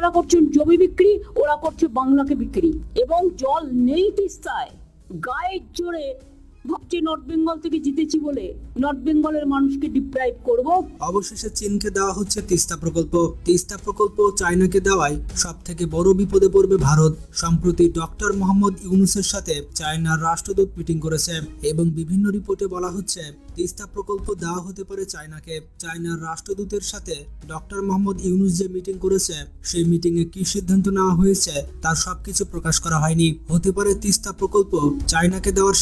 আপনারা করছেন জমি বিক্রি ওরা করছে বাংলাকে বিক্রি। এবং জল নেই তিস্তায়। গায়ের জোরে ভাবছি নর্থ বেঙ্গল থেকে জিতেছি বলে নর্থ বেঙ্গলের মানুষকে ডিপ্রাইভ করব। অবশেষে চীনকে দেওয়া হচ্ছে তিস্তা প্রকল্প। তিস্তা প্রকল্প চায়নাকে দেওয়ায় সব থেকে বড় বিপদে পড়বে ভারত। সম্প্রতি ডক্টর মোহাম্মদ ইউনুসের সাথে চায়নার রাষ্ট্রদূত মিটিং করেছে এবং বিভিন্ন রিপোর্টে বলা হচ্ছে, তিস্তা প্রকল্প দেওয়া হতে পারে চায়নাকে। চায়নার রাষ্ট্রদূতের সাথে ডক্টর মোহাম্মদ ইউনুস যে মিটিং করেছে, সেই মিটিং এ কি সিদ্ধান্ত নেওয়া হয়েছে, তার সবকিছু প্রকাশ করা হয়নি। হতে পারে তিস্তা প্রকল্প চায়নাকে দেওয়ার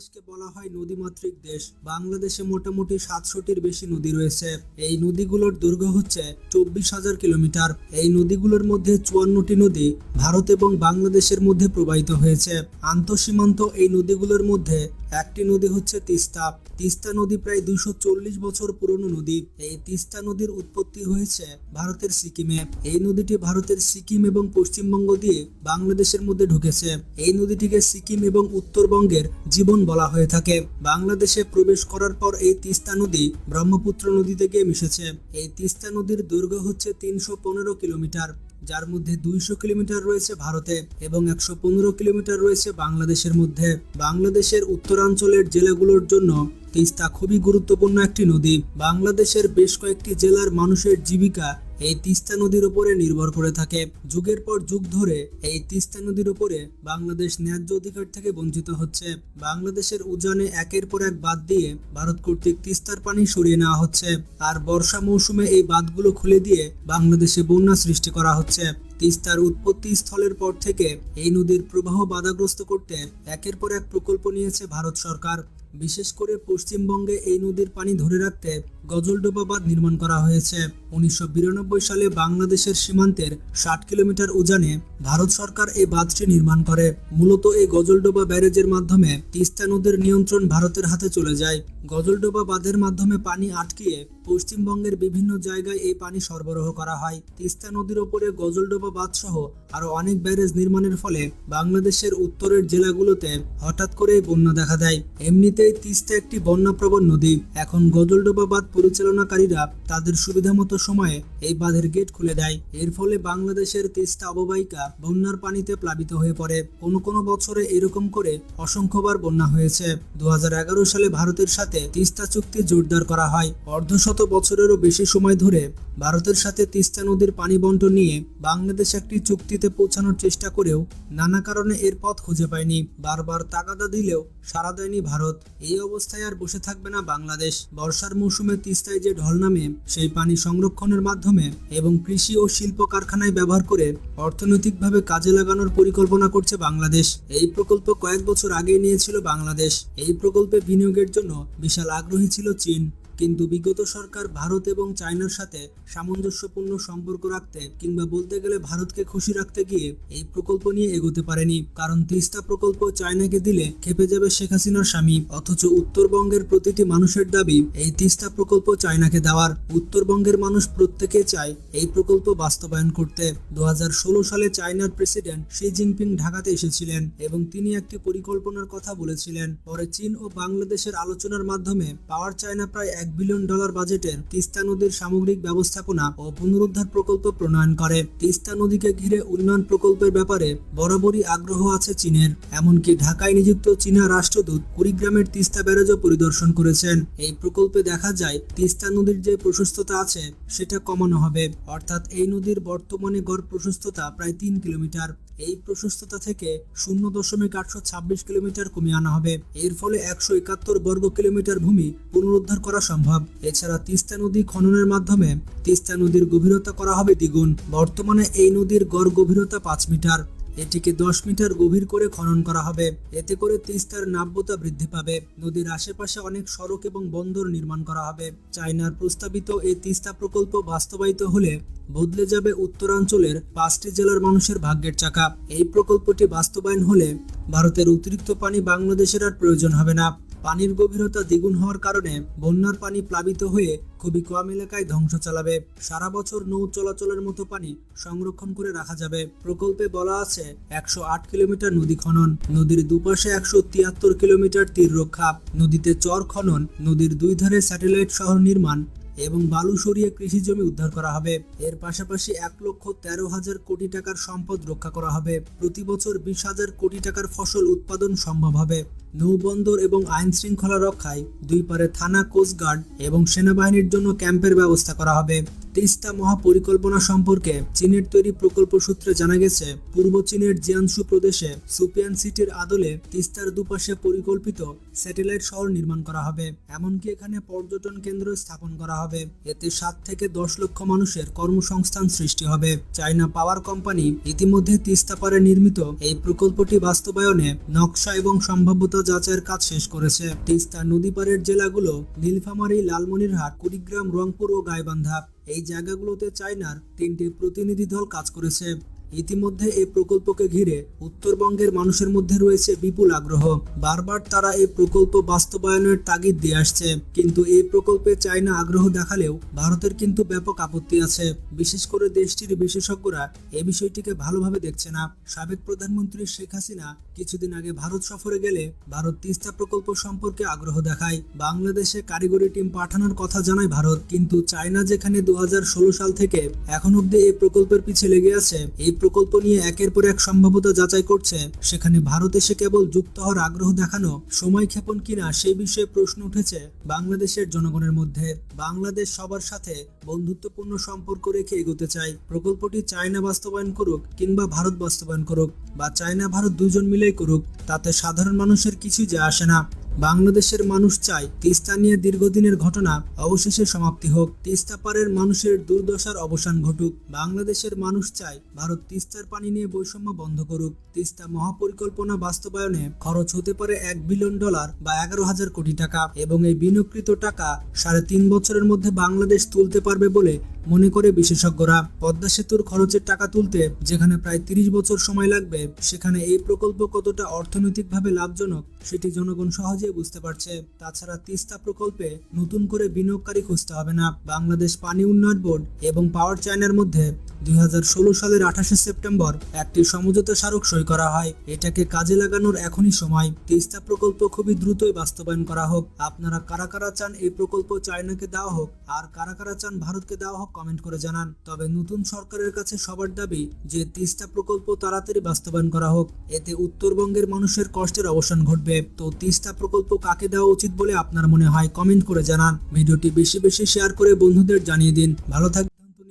বাংলাদেশকে বলা হয় নদীমাতৃক দেশ। বাংলাদেশে মোটামুটি সাতশোটির বেশি নদী রয়েছে। এই নদীগুলোর দৈর্ঘ্য হচ্ছে চব্বিশ হাজার কিলোমিটার। এই নদীগুলোর মধ্যে চুয়ান্নটি নদী ভারত এবং বাংলাদেশের মধ্যে প্রবাহিত হয়েছে। আন্তঃসীমান্ত এই নদীগুলোর মধ্যে একটি নদী হচ্ছে তিস্তা। তিস্তা নদী প্রায় দুইশো চল্লিশ বছর পুরনো নদী। এই তিস্তা নদীর উৎপত্তি হয়েছে ভারতের সিকিমে। এই নদীটি ভারতের সিকিম এবং পশ্চিমবঙ্গ দিয়ে বাংলাদেশের মধ্যে ঢুকেছে। এই নদীটিকে সিকিম এবং উত্তরবঙ্গের জীবন বলা হয়ে থাকে, বাংলাদেশে প্রবেশ করার পর এই তিস্তা নদী ব্রহ্মপুত্র নদীতে গিয়ে মিশেছে। এই তিস্তা নদীর দৈর্ঘ্য হচ্ছে তিনশো পনেরো কিলোমিটার, যার মধ্যে দুইশো কিলোমিটার রয়েছে ভারতে এবং একশো পনেরো কিলোমিটার রয়েছে বাংলাদেশের মধ্যে। বাংলাদেশের উত্তরাঞ্চলের জেলাগুলোর জন্য তিস্তা খুবই গুরুত্বপূর্ণ একটি নদী। বাংলাদেশের বেশ কয়েকটি জেলার মানুষের জীবিকা এই তিস্তা নদীর উপরে নির্ভর করে থাকে। যুগের পর যুগ ধরে এই তিস্তা নদীর উপরে বাংলাদেশ ন্যায্য অধিকার থেকে বঞ্চিত হচ্ছে। বাংলাদেশের উজানে একের পর এক বাদ দিয়ে ভারত কর্তৃক তিস্তার পানি সরিয়ে নেওয়া হচ্ছে। আর বর্ষা মৌসুমে এই বাঁধগুলো খুলে দিয়ে বাংলাদেশে বন্যা সৃষ্টি করা হচ্ছে। তিস্তার উৎপত্তি স্থলের পর থেকে এই নদীর প্রবাহ বাধাগ্রস্ত করতে একের পর এক প্রকল্প নিয়েছে ভারত সরকার। বিশেষ করে পশ্চিমবঙ্গে এই নদীর পানি ধরে রাখতে গজলডোবা বাঁধ নির্মাণ করা হয়েছে। উনিশশো বিরানব্বই সালে বাংলাদেশের সীমান্তের ষাট কিলোমিটার উজানে ভারত সরকার এই বাঁধটি নির্মাণ করে। মূলত এই গজলডোবা ব্যারেজের মাধ্যমে তিস্তা নদীর নিয়ন্ত্রণ ভারতের হাতে চলে যায়। গজলডোবা বাঁধের মাধ্যমে পানি আটকিয়ে পশ্চিমবঙ্গের বিভিন্ন জায়গায় এই পানি সরবরাহ করা হয়। তিস্তা নদীর ওপরে গজলডোবা বাঁধ সহ আরও অনেক ব্যারেজ নির্মাণের ফলে বাংলাদেশের উত্তরের জেলাগুলোতে হঠাৎ করে বন্যা দেখা দেয়। এমনিতেই তিস্তা একটি বন্যাপ্রবণ নদী। এখন গজলডোবা বাঁধ পরিচালনাকারীরা তাদের সুবিধামতো সময়ে এই বাঁধের গেট খুলে দেয়। এর ফলে বাংলাদেশের তিস্তা অববাহিকা বন্যার পানিতে প্লাবিত হয়ে পড়ে। কোনো কোনো বছরে এরকম করে অসংখ্যবার বন্যা হয়েছে। দু হাজার এগারো সালে ভারতের সাথে তিস্তা চুক্তি জোরদার করা হয়। অর্ধশত বছরেরও বেশি সময় ধরে ভারতের সাথে তিস্তা নদীর পানি বন্টন নিয়ে বাংলাদেশ একটি চুক্তিতে পৌঁছানোর চেষ্টা করেও নানা কারণে এর পথ খুঁজে পায়নি। বারবার তাগাদা দিলেও সাড়া দেয়নি ভারত। এই অবস্থায় আর বসে থাকবে না বাংলাদেশ। বর্ষার মৌসুমে তিস্তায় যে ঢল নামে, সেই পানি সংরক্ষণের মাধ্যমে এবং কৃষি ও শিল্প কারখানায় ব্যবহার করে অর্থনৈতিকভাবে কাজে লাগানোর পরিকল্পনা করছে বাংলাদেশ। এই প্রকল্প কয়েক বছর আগে নিয়েছিল বাংলাদেশ। এই প্রকল্পে বিনিয়োগের জন্য বিশাল আগ্রহী ছিল চীন। কিন্তু বিগত সরকার ভারত এবং চায়নার সাথে সামঞ্জস্যপূর্ণ সম্পর্ক রাখতে কিংবা বলতে গেলে ভারতকে খুশি রাখতে গিয়ে এই প্রকল্প নিয়ে এগোতে পারেনি। কারণ তিস্তা প্রকল্প চায়নাকে দিলে খেপে যাবে শেখ হাসিনার স্বামী। অথচ উত্তরবঙ্গের প্রতিটি মানুষের দাবি এই তিস্তা প্রকল্প চায়নাকে দেওয়ার। উত্তরবঙ্গের মানুষ প্রত্যেকে চায় এই প্রকল্প বাস্তবায়ন করতে। দু হাজার ষোলো সালে চায়নার প্রেসিডেন্ট শি জিনপিং ঢাকাতে এসেছিলেন এবং তিনি একটি পরিকল্পনার কথা বলেছিলেন। পরে চীন ও বাংলাদেশের আলোচনার মাধ্যমে পাওয়ার চায়না প্রায় এক বিলিয়ন ডলার বাজেটের তিস্তা নদীর সামগ্রিক ব্যবস্থাপনা ও পুনরুদ্ধার প্রকল্প প্রণয়ন করে। তিস্তা নদীকে ঘিরে উন্নয়ন প্রকল্পের ব্যাপারে বরাবরই আগ্রহ আছে চীনের। এমনকি ঢাকায় নিযুক্ত চীনা রাষ্ট্রদূত কুড়িগ্রামের তিস্তা ব্যারেজও পরিদর্শন করেছেন। এই প্রকল্পে দেখা যায়, তিস্তা নদীর যে প্রশস্ততা আছে, সেটা কমানো হবে। অর্থাৎ এই নদীর বর্তমানে গড় প্রশস্ততা প্রায় তিন কিলোমিটার। এই প্রশস্ততা থেকে শূন্য দশমিক আটশো ছাব্বিশ কিলোমিটার কমিয়ে আনা হবে। এর ফলে একশো একাত্তর বর্গ কিলোমিটার ভূমি পুনরুদ্ধার করা সম্ভব। এছাড়া তিস্তা নদী খননের মাধ্যমে তিস্তা নদীর গভীরতা করা হবে দ্বিগুণ। বর্তমানে এই নদীর গড় গভীরতা পাঁচ মিটার। এটিকে দশ মিটার গভীর করে খনন করা হবে। এতে করে তিস্তার নাব্যতা বৃদ্ধি পাবে। নদীর আশেপাশে অনেক সড়ক এবং বন্দর নির্মাণ করা হবে। চায়নার প্রস্তাবিত এই তিস্তা প্রকল্প বাস্তবায়িত হলে বদলে যাবে উত্তরাঞ্চলের পাঁচটি জেলার মানুষের ভাগ্যের চাকা। এই প্রকল্পটি বাস্তবায়ন হলে ভারতের অতিরিক্ত পানি বাংলাদেশের আর প্রয়োজন হবে না। পানির গভীরতা দ্বিগুণ হওয়ার কারণে বন্যার পানি প্লাবিত হয়ে খুবই কম এলাকায় ধ্বংস চালাবে। সারা বছর নৌ চলাচলের মতো পানি সংরক্ষণ করে রাখা যাবে। প্রকল্পে বলা আছে একশো আট কিলোমিটার নদী খনন, নদীর দুপাশে একশো তিয়াত্তর কিলোমিটার তীর রক্ষা, নদীতে চর খনন, নদীর দুই ধারে স্যাটেলাইট শহর নির্মাণ এবং বালু সরিয়ে কৃষি জমি উদ্ধার করা হবে। এর পাশাপাশি এক লক্ষ তেরো হাজার কোটি টাকার সম্পদ রক্ষা করা হবে। প্রতি বছর বিশ হাজার কোটি টাকার ফসল উৎপাদন সম্ভব হবে। নৌবন্দর এবং আইন শৃঙ্খলা রক্ষায় দুই পারে থানা কোস্টগার্ড এবং সেনাবাহিনীর জন্য ক্যাম্পের ব্যবস্থা করা হবে। তিস্তা মহাপরিকল্পনা সম্পর্কে চীনের তৈরি প্রকল্প সূত্রে জানা গেছে, পূর্ব চীনের জিয়ানসু প্রদেশে সুপিয়ান সিটির আদলে তিস্তার দুপাশে পরিকল্পিত স্যাটেলাইট শহর নির্মাণ করা হবে। এমনকি এখানে পর্যটন কেন্দ্র স্থাপন করা হবে। এতে সাত থেকে দশ লক্ষ মানুষের কর্মসংস্থান সৃষ্টি হবে। চায়না পাওয়ার কোম্পানি ইতিমধ্যে তিস্তা পারে নির্মিত এই প্রকল্পটি বাস্তবায়নে নকশা এবং সম্ভাব্যতা যাচাইয়ের কাজ শেষ করেছে। তিস্তা নদী পারের জেলাগুলো নীলফামারী, লালমনিরহাট, কুড়িগ্রাম, রংপুর ও গাইবান্ধা। এই জায়গাগুলোতে চায়নার তিনটি প্রতিনিধি দল কাজ করেছে। ইতিমধ্যে এই প্রকল্পকে ঘিরে উত্তরবঙ্গের মানুষের মধ্যে রয়েছে বিপুল আগ্রহ। বারবার তারা এই প্রকল্প বাস্তবায়নের তাগিদ দিয়ে আসছে। কিন্তু এই প্রকল্পে চায়না আগ্রহ দেখালেও ভারতের কিন্তু ব্যাপক আপত্তি আছে। বিশেষ করে দেশটির বিশেষজ্ঞরা এ বিষয়টিকে ভালোভাবে দেখছে না। সাবেক প্রধানমন্ত্রী শেখ হাসিনা কিছুদিন আগে ভারত সফরে গেলে ভারত তিস্তা প্রকল্প সম্পর্কে আগ্রহ দেখায়। বাংলাদেশে কারিগরি টিম পাঠানোর কথা জানায় ভারত। কিন্তু চায়না যেখানে দু হাজার ষোলো সাল থেকে এখন অব্দি এই প্রকল্পের পিছে লেগে আছে, এই প্রকল্প নিয়ে একের পর এক সম্ভাব্যতা যাচাই করছে। সেখানে ভারত এসে কেবল যুক্ত হওয়ার আগ্রহ দেখানো, সময় ক্ষেপণ কিনা সেই বিষয়ে প্রশ্ন উঠেছে বাংলাদেশের জনগণের মধ্যে। বাংলাদেশ সবার সাথে বন্ধুত্বপূর্ণ সম্পর্ক রেখে এগোতে চায় প্রকল্পটি চায়না বাস্তবায়ন করুক কিংবা ভারত বাস্তবায়ন করুক, বা চায়না ভারত দুজন মিলেই করুক, তাতে সাধারণ মানুষের কিছুই যায় আসে না। বাংলাদেশের মানুষ চায় তিস্তা নিয়ে দীর্ঘদিনের ঘটনা অবশেষে সমাপ্তি হোক। তিস্তা পারের মানুষের দুর্দশার অবসান ঘটুক। বাংলাদেশের মানুষ চায় ভারত তিস্তার পানি নিয়ে বৈষম্য বন্ধ করুক। তিস্তা মহাপরিকল্পনা বাস্তবায়নে খরচ হতে পারে এক বিলিয়ন ডলার বা এগারো হাজার কোটি টাকা এবং এই বিনিয়োগকৃত টাকা সাড়ে তিন বছরের মধ্যে বাংলাদেশ তুলতে পারবে বলে মনে করে বিশেষজ্ঞরা, পদ্মা সেতুর খরচের টাকা তুলতে যেখানে প্রায় তিরিশ বছর সময় লাগবে, সেখানে এই প্রকল্প কতটা অর্থনৈতিকভাবে লাভজনক সেটি জনগণ সহজেই বুঝতে পারছে। তাছাড়া তিস্তা প্রকল্পে নতুন করে বিনিয়োগকারী খুঁজতে হবে না। বাংলাদেশ পানি উন্নয়ন বোর্ড এবং পাওয়ার চায়নার মধ্যে দুই হাজার ষোলো সালের আঠাশে সেপ্টেম্বর একটি সমঝোতা স্মারক সই করা হয়। এটাকে কাজে লাগানোর এখনই সময়। তিস্তা প্রকল্প খুবই দ্রুতই বাস্তবায়ন করা হোক। আপনারা কারা কারা চান এই প্রকল্প চায়নাকে দেওয়া হোক? আর কারা কারা চান ভারতকে দেওয়া হোক? কমেন্ট করে জানান। তবে নতুন সরকারের কাছে সবার দাবি যে তিস্তা প্রকল্প তাড়াতাড়ি বাস্তবায়ন করা হোক, এতে উত্তরবঙ্গের মানুষের কষ্টের অবসান ঘটবে। তো তিস্তা প্রকল্প কাকে দেওয়া উচিত বলে আপনার মনে হয় কমেন্ট করে জানান। ভিডিওটি বেশি বেশি শেয়ার করে বন্ধুদের জানিয়ে দিন। ভালো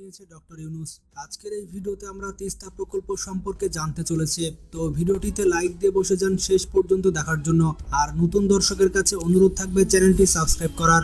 নিয়েছে ডক্টর ইউনুস। আজকের এই ভিডিওতে আমরা তিস্তা প্রকল্প সম্পর্কে জানতে চলেছে। তো ভিডিওটিতে লাইক দিয়ে বসে যান শেষ পর্যন্ত দেখার জন্য। আর নতুন দর্শকের কাছে অনুরোধ থাকবে চ্যানেলটি সাবস্ক্রাইব করার।